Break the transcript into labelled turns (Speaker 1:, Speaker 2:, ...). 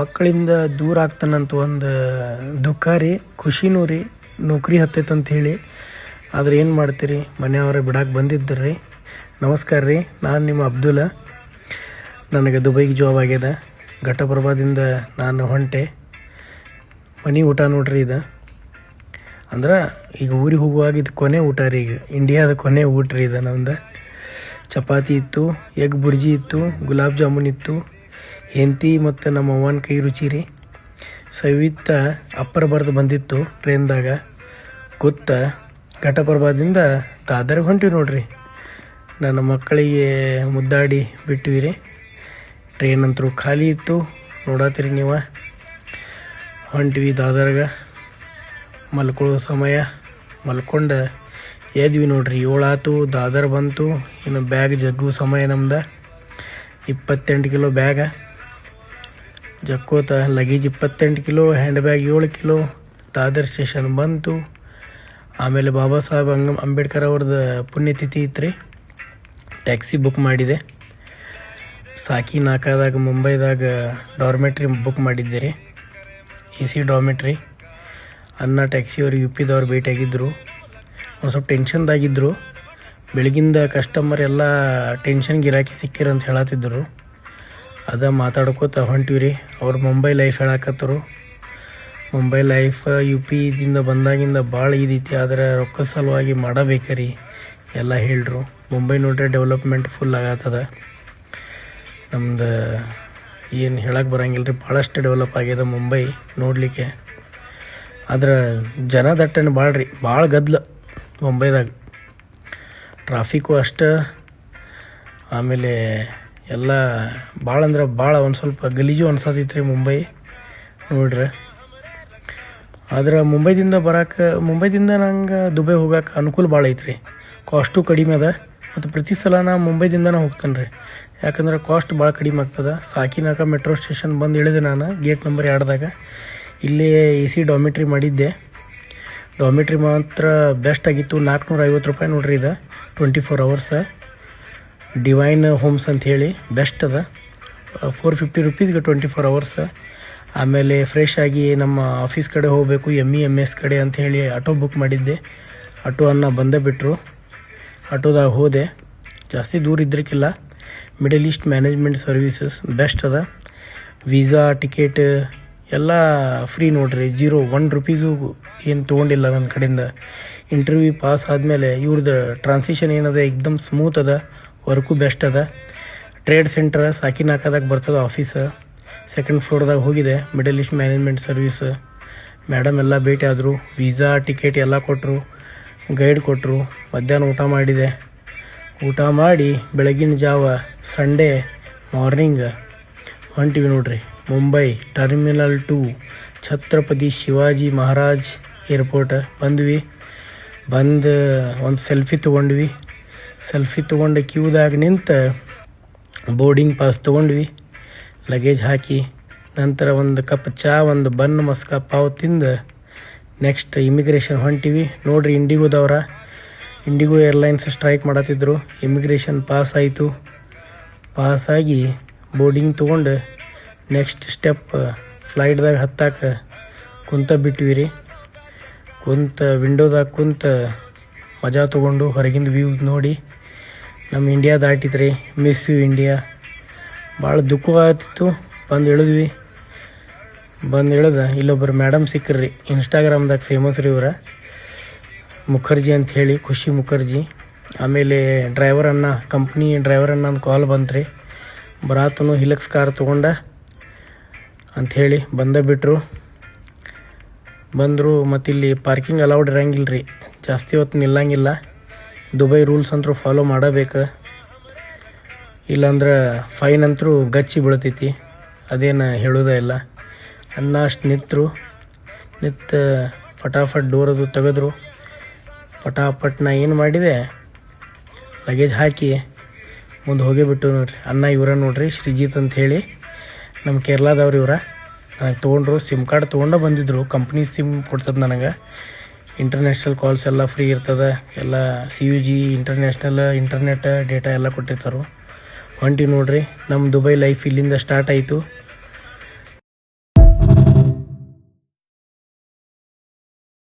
Speaker 1: ಮಕ್ಕಳಿಂದ ದೂರ ಆಗ್ತಾನಂತ ಒಂದು ದುಃಖ ರೀ ಖುಷಿನೂ ರೀ, ನೌಕರಿ ಅಂತ ಹೇಳಿ. ಆದ್ರೆ ಏನು ಮಾಡ್ತೀರಿ? ಮನೆಯವರೇ ಬಿಡಾಕೆ ಬಂದಿದ್ದರು ರೀ. ನಮಸ್ಕಾರ ರೀ, ನಾನು ನಿಮ್ಮ ಅಬ್ದುಲ್ಲ ನನಗೆ ದುಬೈಗೆ ಜಾಬ್ ಆಗ್ಯದ. ಘಟಪ್ರಭಾದಿಂದ ನಾನು ಹೊಂಟೆ. ಮನೆ ಊಟ ನೋಡ್ರಿ ಇದು. ಅಂದ್ರೆ ಈಗ ಊರಿಗೆ ಹೋಗುವಾಗ ಇದು ಕೊನೆ ಊಟ ರೀ ಈಗ. ಇಂಡಿಯಾದ ಕೊನೆ ಊಟ ರೀ ಇದು ನಮ್ದು ಚಪಾತಿ ಇತ್ತು, ಎಗ್ ಬುರ್ಜಿ ಇತ್ತು, ಗುಲಾಬ್ ಜಾಮೂನ್ ಇತ್ತು. ಹೆಂಡತಿ ಮತ್ತು ನಮ್ಮ ಅವ್ವನ ಕೈ ರುಚಿ ರೀ. ಸವಿತ ಅಪ್ಪರ ಬರ್ದು ಬಂದಿತ್ತು ಟ್ರೈನ್ದಾಗ. ಕೂತ ಘಟಪ್ರಭಾದಿಂದ ದಾದರ್ಗೆ ಹೊಂಟಿವಿ ನೋಡ್ರಿ. ನನ್ನ ಮಕ್ಕಳಿಗೆ ಮುದ್ದಾಡಿ ಬಿಟ್ಟಿವಿ ರೀ. ಟ್ರೈನ್ ಅಂತರೂ ಖಾಲಿ ಇತ್ತು. ನೋಡತ್ತೀರಿ ನೀವು. ಹೊಂಟಿವಿ ದಾದರ್ಗ. ಮಲ್ಕೊಳ್ಳೋ ಸಮಯ. ಮಲ್ಕೊಂಡು ಎದ್ವಿ ನೋಡ್ರಿ. ಏಳಾತು, ದಾದರ್ ಬಂತು. ಇನ್ನು ಬ್ಯಾಗ್ ಜಗ್ಗು ಸಮಯ ನಮ್ದು. ಇಪ್ಪತ್ತೆಂಟು ಕಿಲೋ ಬ್ಯಾಗ. ಜಕ್ಕೋತ ಲಗೇಜ್ ಇಪ್ಪತ್ತೆಂಟು ಕಿಲೋ ಹ್ಯಾಂಡ್ ಬ್ಯಾಗ್ ಏಳು ಕಿಲೋ ದಾದರ್ ಸ್ಟೇಷನ್ ಬಂತು. ಆಮೇಲೆ ಬಾಬಾ ಸಾಹೇಬ್ ಅಂಗ, ಅಂಬೇಡ್ಕರ್ ಅವ್ರದ್ದು ಪುಣ್ಯತಿಥಿ ಇತ್ತು ರೀ ಟ್ಯಾಕ್ಸಿ ಬುಕ್ ಮಾಡಿದೆ. ಸಾಕಿ ನಾಕಾದಾಗ, ಮುಂಬೈದಾಗ ಡಾರ್ಮೆಟ್ರಿ ಬುಕ್ ಮಾಡಿದ್ದೆ ರೀ ಎ ಸಿ ಡಾರ್ಮೆಟ್ರಿ. ಅನ್ನ ಟ್ಯಾಕ್ಸಿಯವರು ಯು ಪಿದವ್ರು ಭೇಟಿಯಾಗಿದ್ದರು ಒಂದು ಸ್ವಲ್ಪ ಟೆನ್ಷನ್ದಾಗಿದ್ದರು ಬೆಳಗಿಂದ ಕಸ್ಟಮರ್ ಎಲ್ಲ ಟೆನ್ಷನ್ ಗಿರಾಕಿ ಸಿಕ್ಕಿರ ಅಂತ ಹೇಳತ್ತಿದ್ದರು ಅದ ಮಾತಾಡ್ಕೋತ ಹೊಂಟಿವಿ ರೀ ಅವ್ರು ಮುಂಬೈ ಲೈಫ್ ಹೇಳಕತ್ತರು ಮುಂಬೈ ಲೈಫ್ ಯು ಪಿದಿಂದ ಬಂದಾಗಿಂದ ಭಾಳ ಇದೈತಿ ಆದರೆ ರೊಕ್ಕ ಸಲುವಾಗಿ ಮಾಡಬೇಕ್ರಿ. ಎಲ್ಲ ಹೇಳ್ರು. ಮುಂಬೈ ನೋಡ್ರೆ ಡೆವಲಪ್ಮೆಂಟ್ ಫುಲ್ ಆಗತ್ತದ. ನಮ್ದು ಏನು ಹೇಳಕ್ಕೆ ಬರಂಗಿಲ್ಲ ರೀ ಭಾಳಷ್ಟು ಡೆವಲಪ್ ಆಗ್ಯದ ಮುಂಬೈ ನೋಡಲಿಕ್ಕೆ. ಆದ್ರೆ ಜನ ದಟ್ಟಣೆ ಭಾಳ ರೀ ಭಾಳ ಗದ್ಲ ಮುಂಬೈದಾಗ. ಟ್ರಾಫಿಕ್ಕು ಅಷ್ಟೇ. ಆಮೇಲೆ ಎಲ್ಲ ಭಾಳ ಅಂದ್ರೆ ಭಾಳ ಒಂದು ಸ್ವಲ್ಪ ಗಲೀಜು ಅನ್ಸತೈತೆ ರೀ ಮುಂಬೈ. ನೋಡ್ರಿ. ಆದ್ರೆ ಮುಂಬೈದಿಂದ ಬರಕ್ಕೆ ಮುಂಬೈದಿಂದ ನಂಗೆ ದುಬೈ ಹೋಗಕ್ಕೆ ಅನುಕೂಲ ಭಾಳ ಐತ್ರಿ. ಕಾಸ್ಟು ಕಡಿಮೆ ಅದ. ಮತ್ತು ಪ್ರತಿ ಸಲ ನಾ ಮುಂಬೈದಿಂದನೇ ಹೋಗ್ತೇನೆ ರೀ ಯಾಕಂದ್ರೆ ಕಾಸ್ಟ್ ಭಾಳ ಕಡಿಮೆ ಆಗ್ತದೆ. ಸಾಕಿನಾಕ ಮೆಟ್ರೋ ಸ್ಟೇಷನ್ ಬಂದು ಇಳಿದೆ ನಾನು ಗೇಟ್ ನಂಬರ್ ಎರಡ್ದಾಗ. ಇಲ್ಲಿ ಎ ಸಿ ಡಾಮಿಟ್ರಿ ಮಾಡಿದ್ದೆ. ಡಾಮಿಟ್ರಿ ಮಾತ್ರ ಬೆಸ್ಟ್ ಆಗಿತ್ತು. ನಾಲ್ಕುನೂರ ಐವತ್ತು ರೂಪಾಯಿ ನೋಡ್ರಿ ಇದು. Twenty four hours divine homes ಅಂತ ಹೇಳಿ ಬೆಸ್ಟ್ ಅದ. ಫೋರ್ ಫಿಫ್ಟಿ ರುಪೀಸ್ಗೆ ಟ್ವೆಂಟಿ ಫೋರ್ ಅವರ್ಸ್ ಆಮೇಲೆ ಫ್ರೆಶ್ ಆಗಿ ನಮ್ಮ ಆಫೀಸ್ ಕಡೆ ಹೋಗಬೇಕು ಎಂ ಇ ಎಂ ಎಸ್ ಕಡೆ ಅಂತ ಹೇಳಿ ಆಟೋ ಬುಕ್ ಮಾಡಿದ್ದೆ. ಆಟೋ ಅನ್ನ ಬಂದೇ ಬಿಟ್ಟರು ಆಟೋದಾಗ ಹೋದೆ. ಜಾಸ್ತಿ ದೂರ ಇದ್ದಕ್ಕಿಲ್ಲ middle east management services best ಅದ. ವೀಸಾ ಟಿಕೆಟ್ ಎಲ್ಲ ಫ್ರೀ ನೋಡ್ರಿ. ಜೀರೋ ಒನ್ ರುಪೀಸು ಏನು ತೊಗೊಂಡಿಲ್ಲ ನನ್ನ ಕಡೆಯಿಂದ. ಇಂಟರ್ವ್ಯೂ ಪಾಸ್ ಆದಮೇಲೆ ಇವ್ರದ್ದು ಟ್ರಾನ್ಸಿಷನ್ ಏನದ ಎಕ್ದಮ್ ಸ್ಮೂತ್ ಅದ. ವರ್ಕು ಬೆಸ್ಟ್ ಅದ. ಟ್ರೇಡ್ ಸೆಂಟರ್ ಸಾಕಿನಾಕದಾಗ ಬರ್ತದೆ ಆಫೀಸ್ ಸೆಕೆಂಡ್ ಫ್ಲೋರ್ದಾಗ ಹೋಗಿದೆ middle east management service madam ಎಲ್ಲ ಭೇಟಿ ಆದರು ವೀಸಾ ಟಿಕೆಟ್ ಎಲ್ಲ ಕೊಟ್ಟರು ಗೈಡ್ ಕೊಟ್ಟರು ಮಧ್ಯಾಹ್ನ ಊಟ ಮಾಡಿದೆ. ಊಟ ಮಾಡಿ ಬೆಳಗಿನ ಜಾವ ಸಂಡೇ ಮಾರ್ನಿಂಗ್ ಹೊಂಟಿವಿ ನೋಡ್ರಿ Mumbai terminal to Chhatrapati Shivaji Maharaj airport ಬಂದ್ವಿ. ಬಂದು ಒಂದು ಸೆಲ್ಫಿ ತೊಗೊಂಡ್ವಿ. ಸೆಲ್ಫಿ ತೊಗೊಂಡು ಕ್ಯೂದಾಗ ನಿಂತು ಬೋರ್ಡಿಂಗ್ ಪಾಸ್ ತೊಗೊಂಡ್ವಿ. ಲಗೇಜ್ ಹಾಕಿ, ನಂತರ ಒಂದು ಕಪ್ ಚಾ, ಒಂದು ಬನ್ ಮಸ್ಕ ಪಾವ್ ತಿಂದು ನೆಕ್ಸ್ಟ್ ಇಮಿಗ್ರೇಷನ್ ಹೊಂಟಿವಿ. ನೋಡ್ರಿ ಇಂಡಿಗೋದವ್ರ ಇಂಡಿಗೋ ಏರ್ಲೈನ್ಸ್ ಸ್ಟ್ರೈಕ್ ಮಾಡತ್ತಿದ್ರು. ಇಮಿಗ್ರೇಷನ್ ಪಾಸ್ ಆಯಿತು. ಪಾಸಾಗಿ ಬೋರ್ಡಿಂಗ್ ತೊಗೊಂಡು ನೆಕ್ಸ್ಟ್ ಸ್ಟೆಪ್ ಫ್ಲೈಟ್ದಾಗ ಹತ್ತಾಕ ಕುಂತ ಬಿಟ್ವಿ ರೀ ಕುಂತ ವಿಂಡೋದಾಗ ಕುಂತ ಮಜಾ ತೊಗೊಂಡು ಹೊರಗಿಂದ ವ್ಯೂಸ್ ನೋಡಿ ನಮ್ಮ ಇಂಡಿಯಾ ದಾಟಿತ್ರಿ ಮಿಸ್ ಯು ಇಂಡಿಯಾ ಭಾಳ ದುಃಖವಾಗ್ತಿತ್ತು. ಬಂದು ಇಳಿದ್ವಿ ಬಂದು ಇಳಿದ ಇಲ್ಲೊಬ್ಬರು ಮೇಡಮ್ ಸಿಕ್ಕರ್ರಿ ಇನ್ಸ್ಟಾಗ್ರಾಮ್ದಾಗ ಫೇಮಸ್ ರೀ ಇವ್ರ. ಮುಖರ್ಜಿ ಅಂತ ಹೇಳಿ, ಖುಷಿ ಮುಖರ್ಜಿ. ಆಮೇಲೆ ಡ್ರೈವರ್ ಅನ್ನ ಕಂಪ್ನಿ ಡ್ರೈವರ್ ಅನ್ನ ಒಂದು ಕಾಲ್ ಬಂತ್ರಿ. ಬರಾತನು ಹಿಲಕ್ಸ್ ಕಾರ್ ತೊಗೊಂಡ ಅಂಥೇಳಿ ಬಂದ ಬಿಟ್ಟರು ಬಂದರು ಮತ್ತು ಇಲ್ಲಿ ಪಾರ್ಕಿಂಗ್ ಅಲೌಡ್ ಇರಂಗಿಲ್ಲ ರೀ ಜಾಸ್ತಿ ಹೊತ್ತು ನಿಲ್ಲಂಗಿಲ್ಲ. ದುಬೈ ರೂಲ್ಸ್ ಅಂತೂ ಫಾಲೋ ಮಾಡಬೇಕು. ಇಲ್ಲಾಂದ್ರೆ ಫೈನ್ ಅಂತರೂ ಗಚ್ಚಿ ಬೀಳ್ತೈತಿ. ಅದೇನು ಹೇಳೋದೇ ಇಲ್ಲ. ಅನ್ನ ಅಷ್ಟು ನಿಂತರು. ನಿಂತು ಫಟಾಫಟ್ ಡೋರ್ ಅದು ತೆಗೆದ್ರು. ಪಟಾಪಟ್ ನಾ ಏನು ಮಾಡಿದೆ? ಲಗೇಜ್ ಹಾಕಿ ಮುಂದೆ ಹೋಗೇ ಬಿಟ್ಟು ನೋಡ್ರಿ. ಅನ್ನ ಇವರ ನೋಡ್ರಿ ಶ್ರೀಜಿತ್ ಅಂತ ಹೇಳಿ ನಮ್ಮ ಕೇರಳದವ್ರು ಇವ್ರ. ತೊಗೊಂಡ್ರು ಸಿಮ್ ಕಾರ್ಡ್ ತೊಗೊಂಡ ಬಂದಿದ್ದರು ಕಂಪ್ನಿ ಸಿಮ್ ಕೊಡ್ತದೆ ನನಗೆ. ಇಂಟರ್ನ್ಯಾಷನಲ್ ಕಾಲ್ಸ್ ಎಲ್ಲ ಫ್ರೀ ಇರ್ತದೆ. ಎಲ್ಲ C U G international internet data ಎಲ್ಲ ಕೊಟ್ಟಿರ್ತಾರೆ. ಹೊಂಟಿ ನೋಡ್ರಿ ನಮ್ಮ ದುಬೈ ಲೈಫ್ ಇಲ್ಲಿಂದ ಸ್ಟಾರ್ಟ್ ಆಯಿತು.